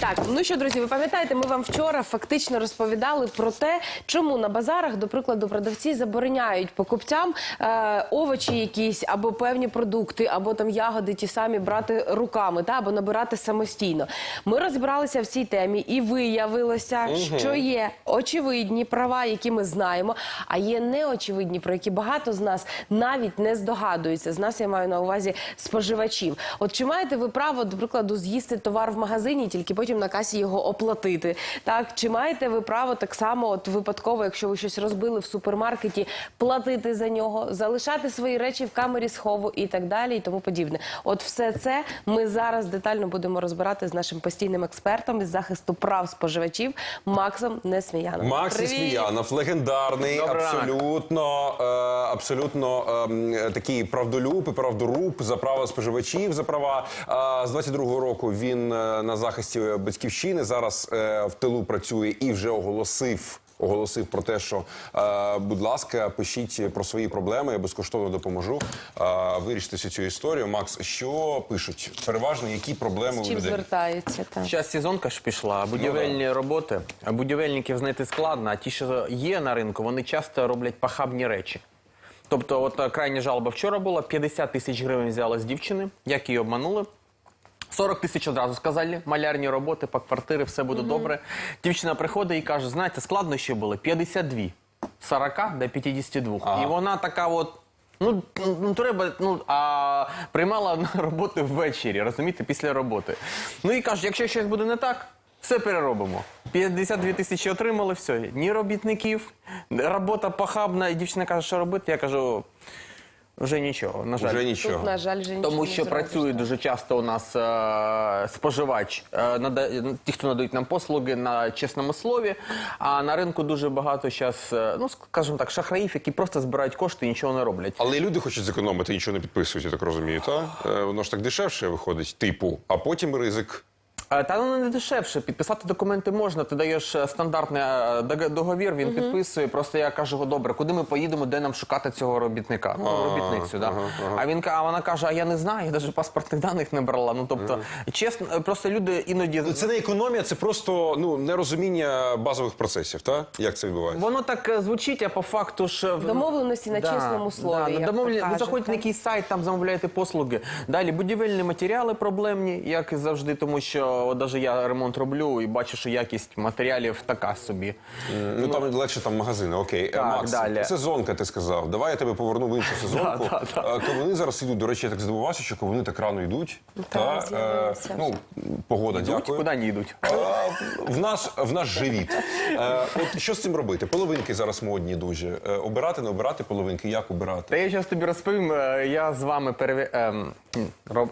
Так, ну що, друзі, ви пам'ятаєте, ми вам вчора фактично розповідали про те, чому на базарах, до прикладу, продавці забороняють покупцям е, овочі якісь або певні продукти, або там ягоди ті самі брати руками, та або набирати самостійно. Ми розібралися в цій темі, і виявилося, що є очевидні права, які ми знаємо, а є неочевидні, про які багато з нас навіть не здогадуються. З нас я маю на увазі споживачів. От чи маєте ви право, до прикладу, з'їсти товар в магазині, тільки потім на касі його оплатити? Так чи маєте ви право так само, от випадково, якщо ви щось розбили в супермаркеті, платити за нього, залишати свої речі в камері схову і так далі, і тому подібне? От все це ми зараз детально будемо розбирати з нашим постійним експертом із захисту прав споживачів Максом Несміяном. Макс Привіт! Сміянов, легендарний, ранку. абсолютно, е, абсолютно ем, такий правдолюб і правдоруб за права споживачів, за права. Е, з 22-го року він е, на захисті батьківщини. Зараз е, в тилу працює і вже оголосив. Оголосив про те, що е, будь ласка, пишіть про свої проблеми, я безкоштовно допоможу е, вирішити цю історію. Макс, що пишуть? Переважно які проблеми З у чим людей? звертаються? Так. Зараз сезонка ж пішла, будівельні роботи. Будівельників знайти складно, а ті, що є на ринку, вони часто роблять пахабні речі. Тобто, от е, крайня жалоба вчора була, 50 тисяч гривень взяли з дівчини, як її обманули. 40 тисяч одразу сказали, малярні роботи по квартирі, все буде добре. Дівчина приходить і каже, знаєте, складнощі були 52, 40 до 52. І вона така от, ну, ну треба, ну, а приймала на роботу ввечері, розумієте, після роботи. Ну і каже, якщо щось буде не так, все переробимо. 52 тисячі отримали, все. Ні робітників, робота похабна, і дівчина каже, що робити, я кажу, вже нічого, на жаль. Вже нічого. Тут, на жаль, вже нічого Тому не що зробиш, працює так. дуже часто у нас е, споживач, е, нада, ті, хто надають нам послуги на чесному слові. А на ринку дуже багато зараз, ну скажімо так, шахраїв, які просто збирають кошти і нічого не роблять. Але і люди хочуть зекономити, нічого не підписують, я так розумію, та? Е, Воно ж так дешевше виходить, типу, а потім ризик. Е, Та воно не дешевше. Підписати документи можна. Ти даєш е, стандартний е, дог- договір, він підписує. Просто я кажу, добре, куди ми поїдемо, де нам шукати цього робітника? Ну, робітницю, да. А він а вона каже: А я не знаю, я навіть паспортних даних не брала. Ну тобто, чесно, просто люди іноді Ну, Це не економія, це просто ну, нерозуміння базових процесів, та? Як це відбувається? Воно так звучить, а по факту ж Домовленості на чесному слові, домовлен- Ви заходите на якийсь сайт, там замовляєте послуги. Далі будівельні матеріали проблемні, як і завжди, тому що от даже я ремонт роблю і бачу, що якість матеріалів така собі. Ну, там легше там магазини, окей. Е, Так, Макс, далі. сезонка, ти сказав. Давай я тебе поверну в іншу сезонку. Да, да, Е, Кавуни зараз йдуть. До речі, я так здивувався, що кавуни так рано йдуть. Та, е, ну, погода, Йдуть, дякую. куди не йдуть. Е, В наш, в наш живіт. Е, От що з цим робити? Половинки зараз модні дуже. Е, Обирати, не обирати половинки, як обирати? Та я зараз тобі розповім. е, Я з вами переві... м,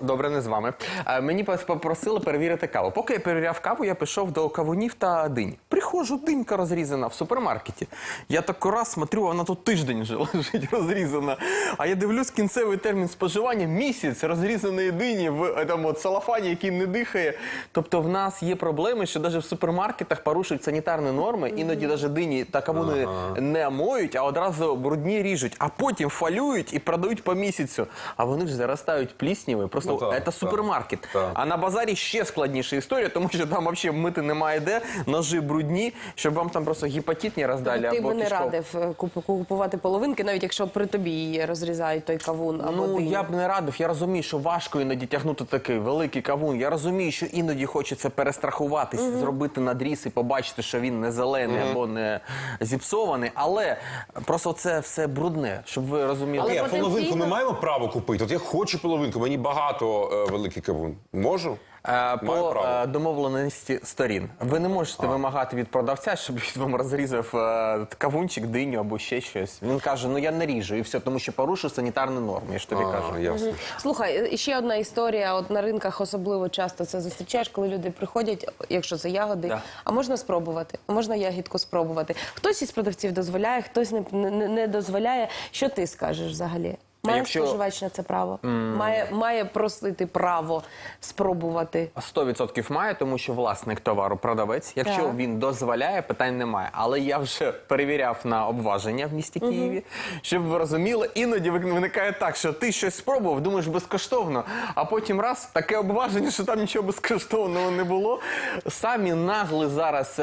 добре, не з вами. Е, Мені попросили перевірити каву. Поки я перевіряв каву, я пішов до кавунів та динь. Приходжу, динька розрізана в супермаркеті. Я так раз смотрю, вона тут тиждень вже лежить розрізана. А я дивлюсь кінцевий термін споживання місяць розрізаної дині в е, там, от, салафані, який не дихає. Тобто в нас є проблеми, що навіть в супермаркетах порушують санітарні норми, іноді навіть дині та кавуни не моють, а одразу брудні ріжуть, а потім фалюють і продають по місяцю. А вони ж заростають пліснявою. Просто Ну, так, це так, супермаркет. так. А на базарі ще складніша історія, тому що там взагалі мити немає де, ножи брудні, щоб вам там просто гепатит не роздали. Тобто ти або би не кишков. радив е, куп- купувати половинки, навіть якщо при тобі її розрізають той кавун або Ну диню. я б не радив. Я розумію, що важко іноді тягнути такий великий кавун. Я розумію, що іноді хочеться перестрахуватись, зробити надріз і побачити, що він не зелений або не зіпсований. Але просто це все брудне, щоб ви розуміли. Але Ні, а потенційно- половинку ми маємо право купити. От я хочу половинку, мені багато е, великий кавун. Можу? Е, По право. е, домовленості сторін. Ви не можете вимагати від продавця, щоб він вам розрізав е, кавунчик, диню або ще щось. Він каже: ну я не ріжу і все, тому що порушую санітарні норми. Я ж тобі кажу. Ясно. Слухай, ще одна історія. От на ринках особливо часто це зустрічаєш, коли люди приходять, якщо це ягоди, Да. а можна спробувати, можна ягідку спробувати. Хтось із продавців дозволяє, хтось не, не, не дозволяє. Що ти скажеш взагалі? Має Якщо- споживач на це право? Має, має просити право спробувати. 100% має, тому що власник товару продавець. Якщо Так. він дозволяє, питань немає. Але я вже перевіряв на обваження в місті Києві, щоб ви розуміли, іноді вик- виникає так, що ти щось спробував, думаєш безкоштовно, а потім раз таке обваження, що там нічого безкоштовного не було. Самі нагли зараз е,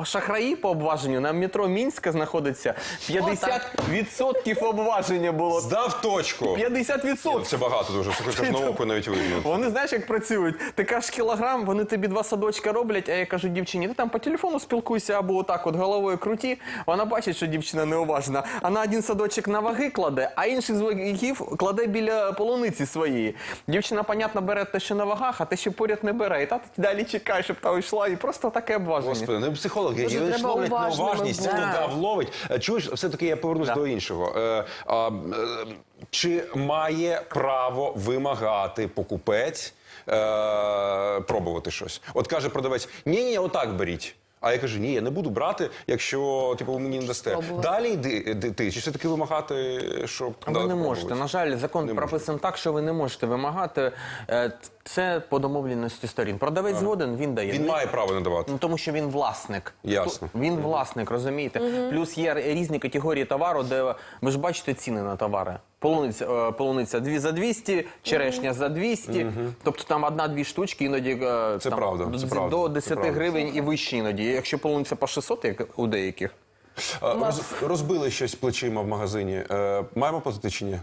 е, шахраї по обваженню на метро Мінська знаходиться 50% обваження було. Здав точку. 50%! Це багато дуже. Це хоч на око навіть видно. Вони знаєш, як працюють. Ти кажеш кілограм, вони тобі два садочка роблять, а я кажу дівчині, ти там по телефону спілкуйся або отак от головою круті. Вона бачить, що дівчина неуважна. А на один садочок на ваги кладе, а інших з вагів кладе біля полуниці своєї. Дівчина, понятно, бере те, що на вагах, а те, що поряд не бере. І та ти далі чекає, щоб та йшла, і просто таке обваження. Господи, не психологи, Дуже вони ж треба ловлять уважними неуважність, бути. хто дав ловить. Чуєш, все-таки я повернуся Да. до іншого. Е, а, е, чи має право вимагати покупець е, пробувати щось? От каже продавець: ні, ні, отак беріть. А я кажу, ні, я не буду брати, якщо типу ви мені не дасте. Спробувати. Далі йди, йди ти, чи все-таки вимагати, щоб Ви дали не можете. На жаль, закон Не прописаний так, що ви не можете вимагати. Е, Це по домовленості сторін. Продавець згоден, він дає. Він має право надавати. Ну тому що він власник. Ясно. Він власник, розумієте? Плюс є різні категорії товару, де ви ж бачите ціни на товари. Полуниця, е, полуниця дві за 200, черешня за 200. Тобто там одна-дві штучки, іноді е, Це там, правда, до, правда, до це 10 правда. гривень і вище іноді. Якщо полуниця по 600, як у деяких. Е, роз- розбили щось плечима в магазині. Е, маємо платити чи ні?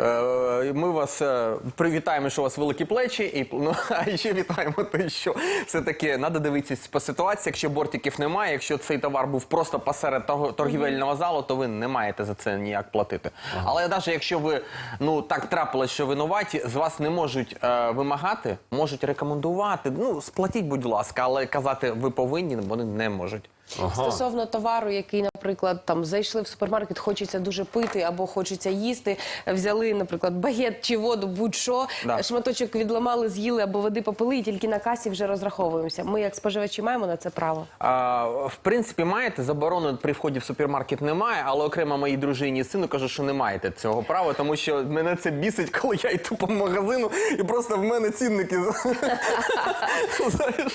Е, Ми вас е, привітаємо, що у вас великі плечі, і ну, а ще вітаємо те, що все таки треба дивитися по ситуації. Якщо бортиків немає, якщо цей товар був просто посеред торгівельного залу, то ви не маєте за це ніяк платити. Але навіть якщо ви ну так трапилось, що винуваті, з вас не можуть е, вимагати, можуть рекомендувати. Ну сплатіть, будь ласка, але казати ви повинні, вони не можуть. Стосовно товару, який, наприклад, там зайшли в супермаркет, хочеться дуже пити або хочеться їсти. Взяли, наприклад, багет чи воду, будь-що, Да. шматочок відламали, з'їли або води попили, і тільки на касі вже розраховуємося. Ми, як споживачі, маємо на це право. А, в принципі, маєте заборони при вході в супермаркет немає, але окремо моїй дружині і сину кажу, що не маєте цього права, тому що мене це бісить, коли я йду по магазину і просто в мене цінники.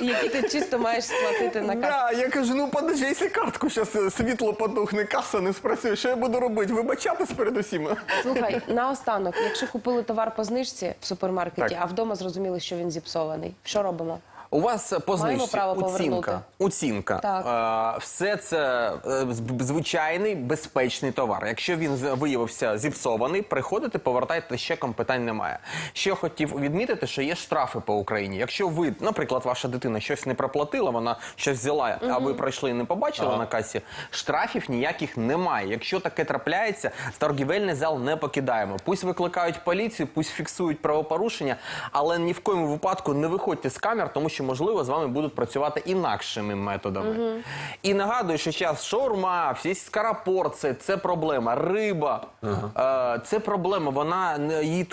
Які ти чисто маєш сплатити на касі. Я кажу, ну подожди, якщо картку зараз світло потухне, каса не спрацює, що я буду робити? Вибачатись перед усіма. Слухай, наостанок, якщо купили товар по знижці в супермаркеті, Так. а вдома зрозуміли, що він зіпсований, що робимо? У вас по Маємо знижці оцінка. Оцінка. Так. Е, все це е, звичайний безпечний товар. Якщо він виявився зіпсований, приходите, повертайте чеком, питань немає. Ще хотів відмітити, що є штрафи по Україні. Якщо ви, наприклад, ваша дитина щось не проплатила, вона щось взяла, а ви пройшли і не побачили на касі, штрафів ніяких немає. Якщо таке трапляється, торгівельний зал не покидаємо. Пусть викликають поліцію, пусть фіксують правопорушення, але ні в коєму випадку не виходьте з камер, тому що можливо з вами будуть працювати інакшими методами. І нагадую, що зараз шаурма, всі скарапорци це проблема. Риба е, це проблема. Вона її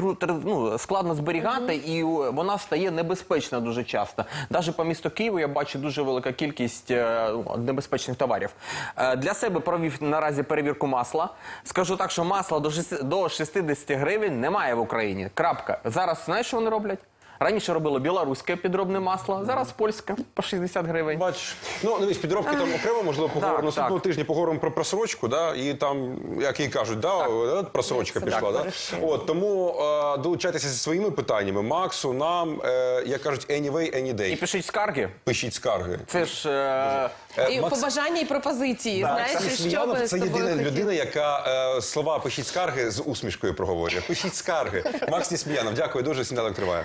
ну, складно зберігати, і е, вона стає небезпечна дуже часто. Навіть по місту Києву я бачу дуже велика кількість е, небезпечних товарів. Е, Для себе провів наразі перевірку масла. Скажу так, що масла до 6 до 60 гривень немає в Україні. Крапка. Зараз знаєш, що вони роблять? Раніше робили білоруське підробне масло, зараз польське по 60 гривень. Бачиш, ну дивись, підробки там окремо, можливо, поговоримо наступного тижня поговоримо про просрочку, да, і там, як і кажуть, да, е, просрочка Це пішла. так, Да? От, тому е, долучайтеся зі своїми питаннями. Максу, нам, е, як кажуть, anyway, any І пишіть скарги. Пишіть скарги. Це ж е, Е, І Макс- побажання і пропозиції. Знаєш, Максим що Сміянов би це єдина людина, яка е, слова пишіть скарги з усмішкою проговорює. Пишіть скарги. Макс Несміянов, дякую дуже. Сніданок триває.